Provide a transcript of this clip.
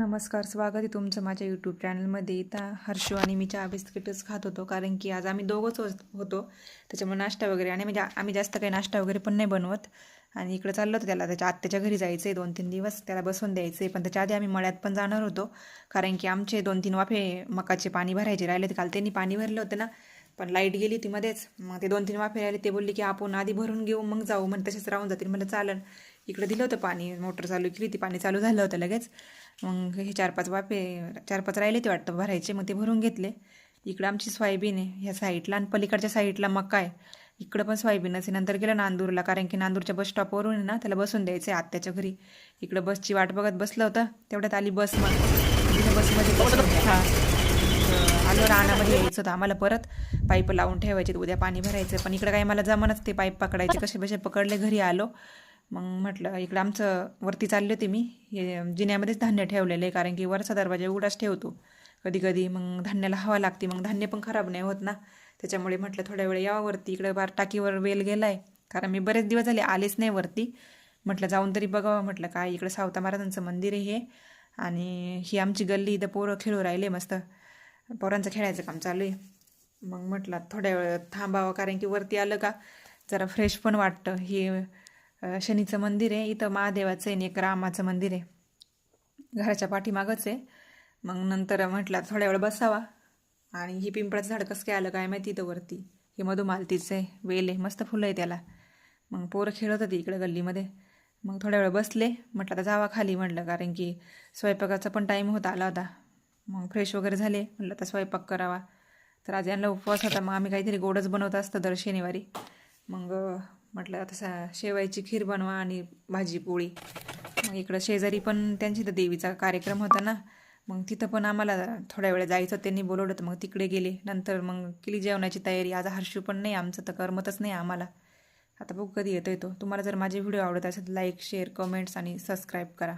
नमस्कार स्वागत आहे तुमचं माझ्या यूट्यूब चॅनलमध्ये इथं हर्षो आणि मी चहा बिस्किटच खात होतो कारण की आज आम्ही दोघंच होत- होतो. त्याच्यामुळे नाश्ता वगैरे आणि म्हणजे आम्ही जास्त काही नाश्ता वगैरे पण नाही बनवत. आणि इकडं चाललं होतं त्याला त्याच्या आत्याच्या घरी जायचं आहे दोन तीन दिवस त्याला बसवून द्यायचं आहे पण त्याच्या आधी आम्ही मळ्यात पण जाणार होतो कारण की आमचे दोन तीन वाफे मकाचे पाणी भरायचे राहिले ते काल त्यांनी पाणी भरलं होतं ना पण लाइट गेली ती मध्येच. मग ते दोन तीन वाफे राहिले ते बोलले की आपण आधी भरून घेऊ मग जाऊ. मग तसेच राहून जातील. मला चालन. इकडे दिलं होतं पाणी मोटर चालू केली ती पाणी चालू झालं होतं लगेच. मग हे चार पाच वाफे चार पाच राहिले ते वाटतं भरायचे मग ते भरून घेतले. इकडं आमची सोयाबीन आहे ह्या साईडला आणि पलीकडच्या साईडला मका आहे. इकडं पण सोयाबीनच आहे नंतर गेलं नांदूरला कारण की नांदूरच्या बस स्टॉपवरून आहे ना त्याला बसून द्यायचं आहे आत्याच्या घरी. इकडं बसची वाट बघत बसलं होतं तेवढ्यात आली बस मग. तिथे बसमध्ये हां. आलो रानामध्ये यायचं होतं आम्हाला परत पाईप लावून ठेवायचे उद्या पाणी भरायचं पण इकडं काही मला जमानच ते पाईप पकडायचे. कसे बसे पकडले घरी आलो. मग म्हटलं इकडं आमचं वरती चालले होते मी. हे जिन्यामध्येच धान्य ठेवलेलं आहे कारण की वरचा दरवाजा उघडाच ठेवतो. कधी कधी मग धान्याला हवा लागते मग धान्य पण खराब नाही होत ना. त्याच्यामुळे म्हटलं थोड्या वेळ यावं वरती. इकडं बार टाकीवर वेल गेलाय. कारण मी बरेच दिवस झाले आलेच नाही वरती. म्हटलं जाऊन तरी बघावं. म्हटलं काय इकडं सावता महाराजांचं मंदिर आहे हे. आणि ही आमची गल्ली इथं पोरं खेळू राहिले मस्त. पोरांचं खेळायचं काम चालू आहे. मग म्हटलं थोड्या वेळ थांबावं कारण की वरती आलं का जरा फ्रेश पण वाटतं. हे शनीचं मंदिर आहे. इथं महादेवाचं आहे आणि एक रामाचं मंदिर आहे. घराच्या पाठीमागंच आहे. मग नंतर म्हटलं थोड्या वेळ बसावा. आणि ही पिंपळाचं झाड कसं काय आलं काय माहिती इथं वरती. हे मधुमालतीचं आहे. वेल आहे. मस्त फुलं आहे त्याला. मग पोरं खेळत होती इकडं गल्लीमध्ये. मग थोड्या वेळ बसले. म्हटलं आता जावा खाली म्हटलं कारण की स्वयंपाकाचा पण टाईम होता आला होता. मग फ्रेश वगैरे झाले. म्हटलं तर स्वयंपाक करावा. तर आज यांना उपवास होता. मग आम्ही काहीतरी गोडच बनवत असतं दर शनिवारी. मग म्हटलं आता सा शेवायची खीर बनवा आणि भाजी पोळी. मग इकडं शेजारी पण त्यांची तर देवीचा कार्यक्रम होता ना. मग तिथं पण आम्हाला थोड्या वेळ जायचं त्यांनी बोलवलं तर मग तिकडे गेले. नंतर मग केली जेवणाची तयारी. आज हर्षू पण नाही आमचं तर करमतच नाही आम्हाला. आता बघू कधी येतो येतो तुम्हाला जर माझे व्हिडिओ आवडत असेल तर लाईक शेअर कमेंट्स आणि सबस्क्राईब करा.